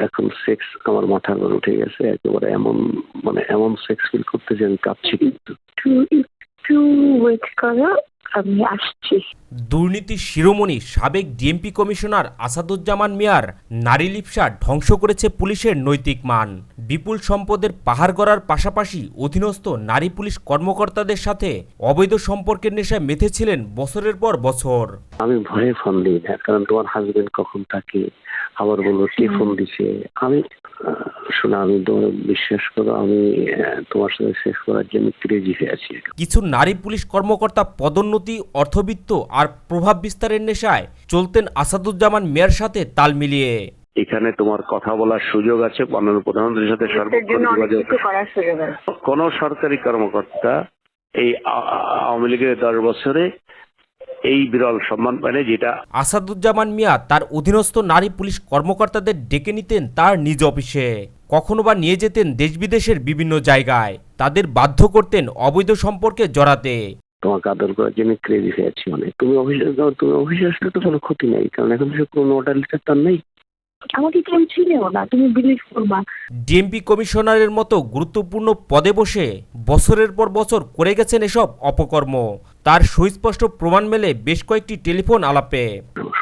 এখন সেক্স আমার মাথার উপর উঠে গেছে, একেবারে এমন মানে এমন সেক্স ফিল করতে যে আমি কাঁপছি কিন্তু। একটু একটু ওয়েট করো। আমি আসছি। দুর্নীতি শিরোমণি সাবেক ডিএমপি কমিশনার আসাদুজ্জামান মিয়ার নারী লিপসা ধ্বংস করেছে পুলিশের নৈতিক মান। বিপুল সম্পদের পাহাড় গড়ার পাশাপাশি অধীনস্থ নারী পুলিশ কর্মকর্তাদের সাথে অবৈধ সম্পর্কের নেশায় মেতেছিলেন বছরের পর বছর। আমি ভয়ে ফোন দিই না কারণ তোমার হাজবেন্ড কখন থাকে আবার বলো কে ফোন দিছে? আমি শোনো আমি তোমার বিশ্বাস করো আমি তোমার সাথে শেষ করার জন্য ক্রেজি হয়ে আছি। কিছু নারী পুলিশ কর্মকর্তা পদোন্নতি অর্থবিত্ত আর প্রভাব বিস্তারের নেশায় চলতেন আসাদুজ্জামান মিয়ার সাথে তাল মিলিয়ে। এখানে তোমার কথা বলার সুযোগ আছে মাননীয় প্রধানমন্ত্রীর সাথে কোন সরকারি কর্মকর্তা এই আওয়ামী লীগের দশ বছরে এই বিরল সম্মান পায়নি যেটা আসাদুজ্জামান মিয়া তার অধীনস্থ নারী পুলিশ কর্মকর্তাদের ডেকে নিতেন তার নিজ অফিসে। কখনো বা নিয়ে যেতেন দেশ বিদেশের বিভিন্ন জায়গায়। তাদের বাধ্য করতেন অবৈধ সম্পর্কে জড়াতে। তোমাকে আদর করার জন্য ক্রেজি হয়ে আছি অনেক। তুমি অফিসে যাও তুমি অফিসে আসলে তো কোনো ক্ষতি নেই কারণ এখন সে কোনো অর্ডার লিটার তার নেই। আমাকে কেউ ছিলেও না তুমি বিলিভ করবা। ডিএমপি কমিশনারের মতো গুরুত্বপূর্ণ পদে বসে বছরের পর বছর করে গেছেন এসব অপকর্ম। তার সুস্পষ্ট প্রমাণ মেলে বেশ কয়েকটি টেলিফোন আলাপে।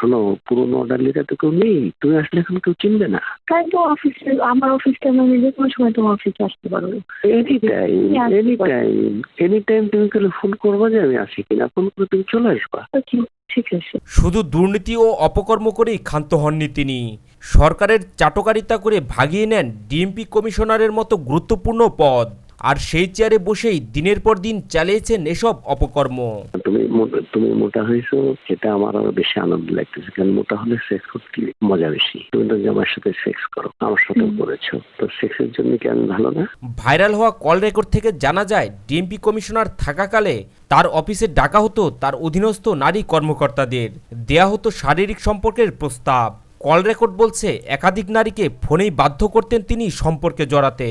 শোনো পুরোনো অর্ডার লিটার তো কেউ নেই তুমি আসলে এখন কেউ চিনবে না। তাই তো অফিসে আমার অফিসটা আমি যে কোনো সময় তোমার অফিসে আসতে পারব। Any time any time any time তুমি খালি ফোন করবা যে আমি আসি কিনা ফোন করে তুমি চলে আসবা। ঠিক- ঠিক আছে। শুধু দুর্নীতি ও অপকর্ম করেই ক্ষান্ত হননি তিনি। সরকারের চাটকারিতা করে ভাগিয়ে নেন ডিএমপি কমিশনারের মতো গুরুত্বপূর্ণ পদ। আর সেই চেয়ারে বসেই দিনের পর দিন চালিয়েছেন এসব অপকর্ম। তুমি তুমি মোটা হয়েছো সেটা আমার আরও বেশি আনন্দ লাগতেছে। কারণ মোটা হলে সেক্স করতে মজা বেশি। তুমি তো জামার সাথে সেক্স করো আমার সাথে করেছ। তো সেক্সের জন্য কি আমি ভালো না? ভাইরাল হওয়া কল রেকর্ড থেকে জানা যায় ডিএমপি কমিশনার থাকাকালে তার অফিসে ডাকা হতো তার অধীনস্থ নারী কর্মকর্তাদের। দেয়া হতো শারীরিক সম্পর্কের প্রস্তাব। কল রেকর্ড বলছে একাধিক নারীকে ফোনেই বাধ্য করতেন তিনি সম্পর্কে জড়াতে।